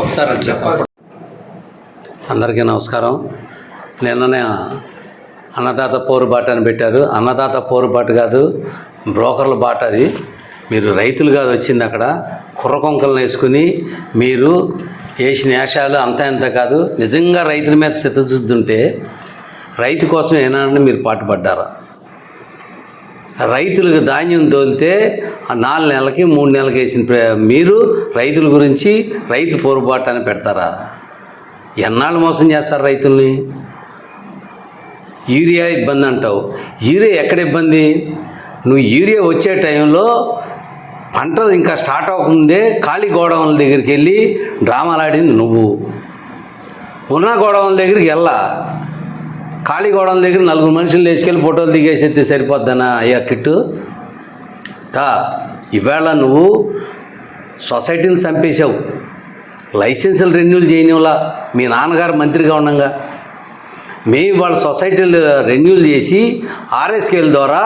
ఒకసారి చెప్పండి. అందరికీ నమస్కారం నిన్ననే అన్నదాత పోరుబాట అని పెట్టారు. అన్నదాత పోరుబాటు కాదు బ్రోకర్ల బాట అది. మీరు రైతులు కాదు వచ్చింది అక్కడ. కుర్రకొంకలను వేసుకుని మీరు వేసిన వేషాలు అంతా ఇంత కాదు. నిజంగా రైతుల మీద చిత్తశుద్ధి రైతు కోసం ఏనాడని మీరు పాటుపడ్డారా? రైతులకు ధాన్యం తోలితే ఆ నాలుగు నెలలకి మూడు నెలలకి వేసిన మీరు రైతుల గురించి రైతు పొరపాటు అని పెడతారా? ఎన్నాళ్ళు మోసం చేస్తారు రైతుల్ని? యూరియా ఇబ్బంది అంటావు. యూరియా ఎక్కడ ఇబ్బంది? నువ్వు యూరియా వచ్చే టైంలో పంట ఇంకా స్టార్ట్ అవ్వకముందే ఖాళీ గోడౌన్ల దగ్గరికి వెళ్ళి డ్రామాలాడింది నువ్వు. ఉన్న గోడౌన్ల దగ్గరికి వెళ్ళా. ఖాళీ గోడౌన్ దగ్గర నలుగురు మనుషులు వేసుకెళ్ళి ఫోటోలు దిగేసేస్తే సరిపోద్దనా అయ్యా కిట్టు? తా ఇవాళ నువ్వు సొసైటీని చంపేశావు. లైసెన్సులు రెన్యూల్ చేయనివలా మీ నాన్నగారు మంత్రిగా ఉండగా. మేము వాళ్ళ సొసైటీలు రెన్యూల్ చేసి ఆర్ఎస్కేల ద్వారా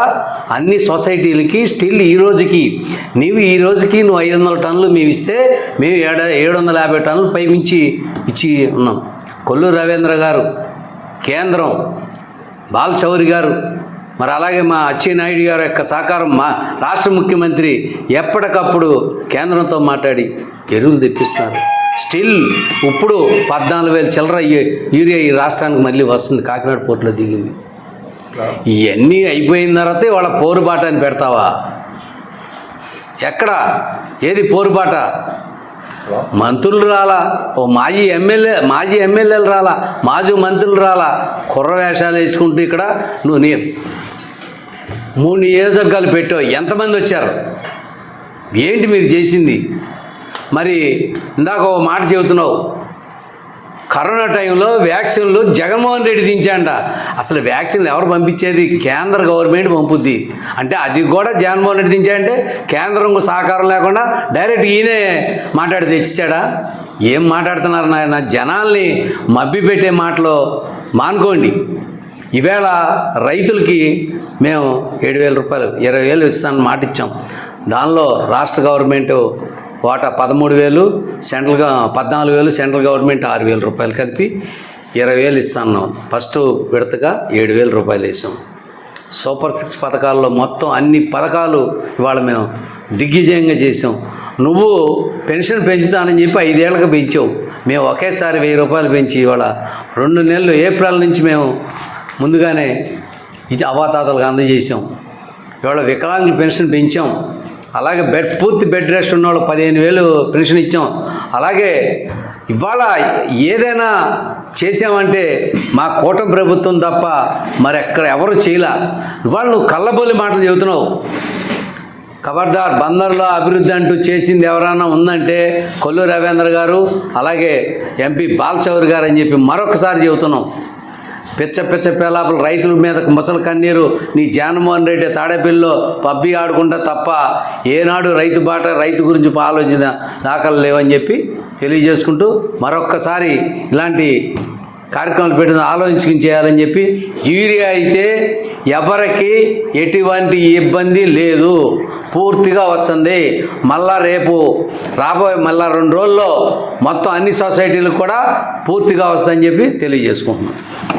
అన్ని సొసైటీలకి స్టిల్ ఈ రోజుకి నీవు ఈ రోజుకి నువ్వు ఐదు వందల టన్నులు మేము ఇస్తే మేము ఏడ ఏడు వందల యాభై టన్నులు పైమించి ఇచ్చి ఉన్నాం. కొల్లూరు రవీంద్ర గారు కేంద్రం బాలచౌరి గారు మరి అలాగే మా అచ్చెన్నాయుడు గారి యొక్క సహకారం మా రాష్ట్ర ముఖ్యమంత్రి ఎప్పటికప్పుడు కేంద్రంతో మాట్లాడి ఎరువులు తెప్పిస్తున్నారు. స్టిల్ ఇప్పుడు పద్నాలుగు వేల చిల్లర యూరియా ఈ రాష్ట్రానికి మళ్ళీ వస్తుంది. కాకినాడ పోర్టులో దిగింది. ఇవన్నీ అయిపోయిన తర్వాత వాళ్ళ పోరుబాట అని పెడతావా? ఎక్కడ? ఏది పోరుబాట? మంత్రులు రాలా. ఓ మాజీ ఎమ్మెల్యే మాజీ ఎమ్మెల్యేలు రాలా. మాజీ మంత్రులు రాలా. కుర్ర వేషాలు వేసుకుంటూ ఇక్కడ నువ్వు నీ మూడు నియోజకవర్గాలు పెట్టావు. ఎంతమంది వచ్చారు? ఏంటి మీరు చేసింది? మరి ఇందాక ఓ మాట చెబుతున్నావు. కరోనా టైంలో వ్యాక్సిన్లు జగన్మోహన్ రెడ్డి దించాంట అసలు వ్యాక్సిన్లు ఎవరు పంపించేది? కేంద్ర గవర్నమెంట్ పంపుద్ది. అంటే అది కూడా జగన్మోహన్ రెడ్డి దించాడంటే కేంద్రం సహకారం లేకుండా డైరెక్ట్ ఈయనే మాట్లాడి తెచ్చాడా ఏం మాట్లాడుతున్నారు నాయన? జనాల్ని మబ్బిపెట్టే మాటలు మానుకోండి. ఈవేళ రైతులకి మేము ఏడు వేల రూపాయలు ఇరవై వేలు ఇస్తానని మాట ఇచ్చాం దానిలో రాష్ట్ర గవర్నమెంటు వాటా పదమూడు వేలు సెంట్రల్ పద్నాలుగు వేలు సెంట్రల్ గవర్నమెంట్ ఆరు వేల రూపాయలు కలిపి ఇరవై వేలు ఇస్తాను ఫస్ట్ విడతగా ఏడు వేల రూపాయలు వేసాం. సూపర్ సిక్స్ పథకాల్లో మొత్తం అన్ని పథకాలు ఇవాళ మేము దిగ్విజయంగా చేసాం. నువ్వు పెన్షన్ పెంచుతానని చెప్పి ఐదేళ్ళకు పెంచావు. మేము ఒకేసారి వెయ్యి రూపాయలు పెంచి ఇవాళ రెండు నెలలు ఏప్రిల్ నుంచి మేము ముందుగానే ఇది అవాతాతలకు అందజేసాం. ఇవాళ వికలాంగుల పెన్షన్ పెంచాం. అలాగే బెడ్ పూర్తి బెడ్ రెస్ట్ ఉన్న వాళ్ళు పదిహేను వేలు పెన్షన్ ఇచ్చాం. అలాగే ఇవాళ ఏదైనా చేసామంటే మా కూటమి ప్రభుత్వం తప్ప మరి ఎక్కడ ఎవరు చేయలే. ఇవాళ నువ్వు కళ్ళబోలి మాటలు చెబుతున్నావు. ఖబర్దార్ బందర్లో అభివృద్ధి అంటూ చేసింది ఎవరైనా ఉందంటే కొల్లు రవీంద్ర గారు అలాగే ఎంపీ బాలచౌరి గారు అని చెప్పి మరొకసారి చెబుతున్నాం. పిచ్చ పిచ్చ పేలాపలు రైతుల మీద ముసలి కన్నీరు నీ జగన్మోహన్ రెడ్డి తాడేపల్లిలో పబ్బి ఆడుకుంటా తప్ప ఏనాడు రైతు బాట రైతు గురించి ఆలోచన దాఖలు లేవని చెప్పి తెలియజేసుకుంటూ మరొక్కసారి ఇలాంటి కార్యక్రమాలు పెట్టిన ఆలోచించుకుని చేయాలని చెప్పి యూరియా అయితే ఎవరికి ఎటువంటి ఇబ్బంది లేదు. పూర్తిగా వస్తుంది. మళ్ళా రేపు రాబోయే మళ్ళా రెండు రోజుల్లో మొత్తం అన్ని సొసైటీలకు కూడా పూర్తిగా వస్తుందని చెప్పి తెలియజేసుకుంటున్నాను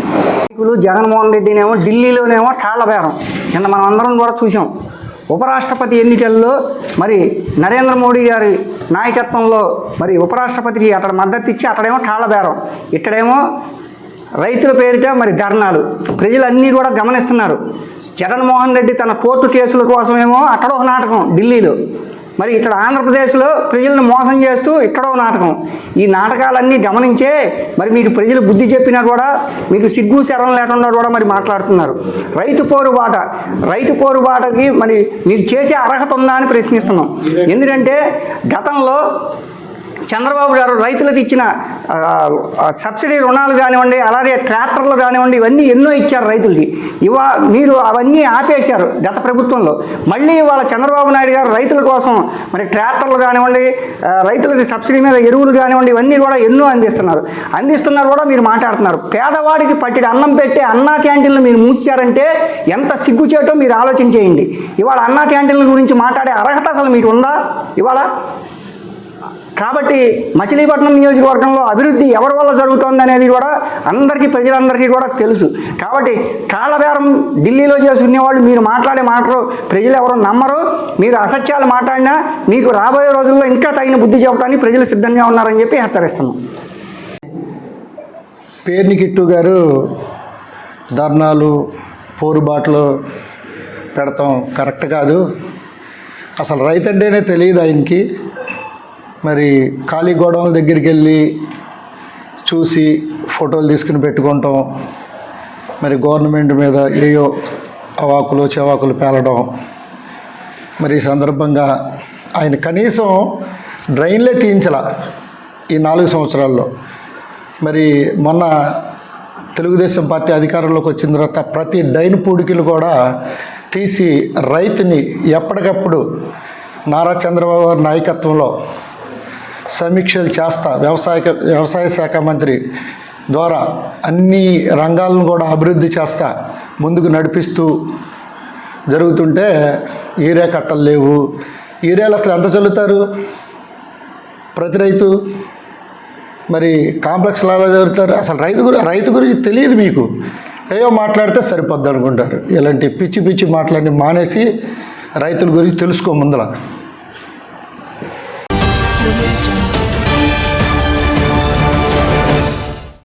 నాయకులు జగన్మోహన్ రెడ్డినేమో ఢిల్లీలోనేమో టాళ్ళ బేరం. నిన్న మనం అందరం కూడా చూసాం ఉపరాష్ట్రపతి ఎన్నికల్లో మరి నరేంద్ర మోడీ గారి నాయకత్వంలో మరి ఉపరాష్ట్రపతికి అక్కడ మద్దతు ఇచ్చి అక్కడేమో టాళ్ళ బేరం. ఇక్కడేమో రైతుల పేరిట మరి ధర్నాలు. ప్రజలన్నీ కూడా గమనిస్తున్నారు. జగన్మోహన్ రెడ్డి తన కోర్టు కేసుల కోసమేమో అక్కడ ఒక నాటకం ఢిల్లీలో. మరి ఇక్కడ ఆంధ్రప్రదేశ్లో ప్రజలను మోసం చేస్తూ ఇక్కడో నాటకం. ఈ నాటకాలన్నీ గమనించే మరి మీరు ప్రజలు బుద్ధి చెప్పినా కూడా మీరు సిగ్గు శరం లేకుండా కూడా మరి మాట్లాడుతున్నారు. రైతు పోరుబాట రైతు పోరుబాటకి మరి మీరు చేసే అర్హత ఉందా అని ప్రశ్నిస్తున్నాం. ఎందుకంటే గతంలో చంద్రబాబు గారు రైతులకు ఇచ్చిన సబ్సిడీ రుణాలు కానివ్వండి అలాగే ట్రాక్టర్లు కానివ్వండి ఇవన్నీ ఎన్నో ఇచ్చారు రైతులకి. ఇవా మీరు అవన్నీ ఆపేశారు గత ప్రభుత్వంలో. మళ్ళీ వాళ్ళ చంద్రబాబు నాయుడు గారు రైతుల కోసం మరి ట్రాక్టర్లు కానివ్వండి రైతులకి సబ్సిడీ మీద ఎరువులు కానివ్వండి ఇవన్నీ కూడా ఎన్నో అందిస్తున్నారు. అందిస్తున్నారు కూడా మీరు మాట్లాడుతున్నారు. పేదవాడికి పట్టిన అన్నం పెట్టే అన్నా క్యాంటీన్లు మీరు మూసారంటే ఎంత సిగ్గుచేటో మీరు ఆలోచించేయండి. ఇవాళ అన్నా క్యాంటీన్ల గురించి మాట్లాడే అర్హత అసలు మీకు ఉందా ఇవాళ కాబట్టి మచిలీపట్నం నియోజకవర్గంలో అభివృద్ధి ఎవరి వల్ల జరుగుతోంది అనేది కూడా అందరికీ ప్రజలందరికీ కూడా తెలుసు. కాబట్టి కాళ్ళబేరం ఢిల్లీలో చేసుకునే వాళ్ళు మీరు మాట్లాడే మాటలు ప్రజలు ఎవరు నమ్మరు. మీరు అసత్యాలు మాట్లాడినా మీకు రాబోయే రోజుల్లో ఇంకా తగిన బుద్ధి చెప్పడానికి ప్రజలు సిద్ధంగా ఉన్నారని చెప్పి హెచ్చరిస్తున్నాం. పేర్ని కిట్టు గారు ధర్నాలు పోరుబాట్లు పెడతాం. కరెక్ట్ కాదు. అసలు రైతు అంటేనే తెలియదు ఆయనకి. మరి ఖాళీ గోడౌన్ల దగ్గరికి వెళ్ళి చూసి ఫోటోలు తీసుకుని పెట్టుకుంటాం. మరి గవర్నమెంట్ మీద ఏయో అవాకులు చెవాకులు పేలడం. మరి ఈ సందర్భంగా ఆయన కనీసం డ్రైన్లే తీయించాల ఈ నాలుగు సంవత్సరాల్లో. మరి మొన్న తెలుగుదేశం పార్టీ అధికారంలోకి వచ్చిన తర్వాత ప్రతి డైన్ పూడికలు కూడా తీసి రైతుని ఎప్పటికప్పుడు నారా చంద్రబాబు గారి నాయకత్వంలో సమీక్షలు చేస్తా. వ్యవసాయ వ్యవసాయ శాఖ మంత్రి ద్వారా అన్ని రంగాలను కూడా అభివృద్ధి చేస్తా ముందుకు నడిపిస్తూ జరుగుతుంటే యూరియా కట్టలు లేవు. యూరియాలు అసలు ఎంత చల్లుతారు? ప్రతి రైతు మరి కాంప్లెక్స్ లాగా జరుగుతారు. అసలు రైతు గురి రైతు గురించి తెలియదు మీకు. ఏవో మాట్లాడితే సరిపోద్ది అనుకుంటారు. ఇలాంటి పిచ్చి పిచ్చి మాటలన్నీ మానేసి రైతుల గురించి తెలుసుకో ముందర